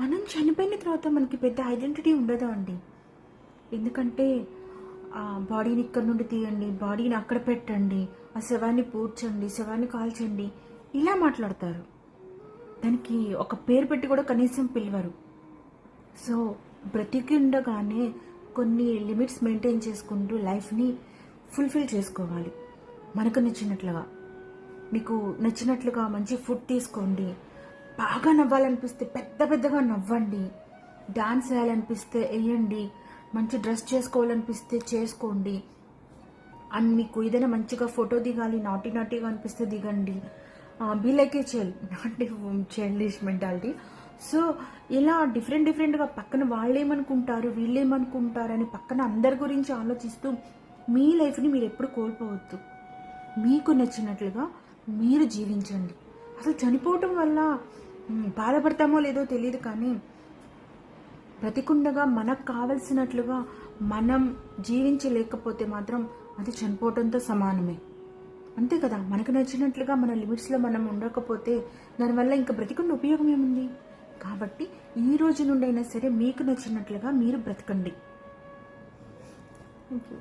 మనం చనిపోయిన తర్వాత మనకి పెద్ద ఐడెంటిటీ ఉండదు అండి? ఎందుకంటే ఆ బాడీని ఇక్కడ నుండి తీయండి బాడీని అక్కడ పెట్టండి ఆ శవాన్ని పూడ్చండి శవాన్ని కాల్చండి ఇలా మాట్లాడతారు. దానికి ఒక పేరు పెట్టి కూడా కనీసం పిలవరు. సో బ్రతికి ఉండగానే కొన్ని లిమిట్స్ మెయింటైన్ చేసుకుంటూ లైఫ్ని ఫుల్ఫిల్ చేసుకోవాలి. మనకు నచ్చినట్లుగా. మీకు నచ్చినట్లుగా మంచి ఫుడ్ తీసుకోండి బాగా నవ్వాలనిపిస్తే పెద్ద పెద్దగా నవ్వండి. డాన్స్ వేయాలనిపిస్తే వేయండి. మంచి డ్రెస్ చేసుకోవాలనిపిస్తే చేసుకోండి. అండ్ మీకు ఏదైనా మంచిగా ఫోటో దిగాలి నాటి నాటిగా అనిపిస్తే దిగండి. Be like a child not childish mentality so ఇలా డిఫరెంట్ డిఫరెంట్గా పక్కన వాళ్ళేమనుకుంటారు వీళ్ళేమనుకుంటారు అని పక్కన అందరి గురించి ఆలోచిస్తూ మీ లైఫ్ని మీరు ఎప్పుడు కోల్పోవద్దు. మీకు నచ్చినట్లుగా మీరు జీవించండి. అసలు చనిపోవటం వల్ల బాధపడతామో లేదో తెలియదు కానీ బ్రతికుండగా మనకు కావలసినట్లుగా మనం జీవించలేకపోతే మాత్రం అది చనిపోవటంతో సమానమే. అంతే కదా? మనకు నచ్చినట్లుగా మన లిమిట్స్లో మనం ఉండకపోతే దానివల్ల ఇంకా బ్రతికున్న ఉపయోగం ఏముంది? కాబట్టి ఈ రోజు నుండైనా సరే మీకు నచ్చినట్లుగా మీరు బ్రతకండి. Thank you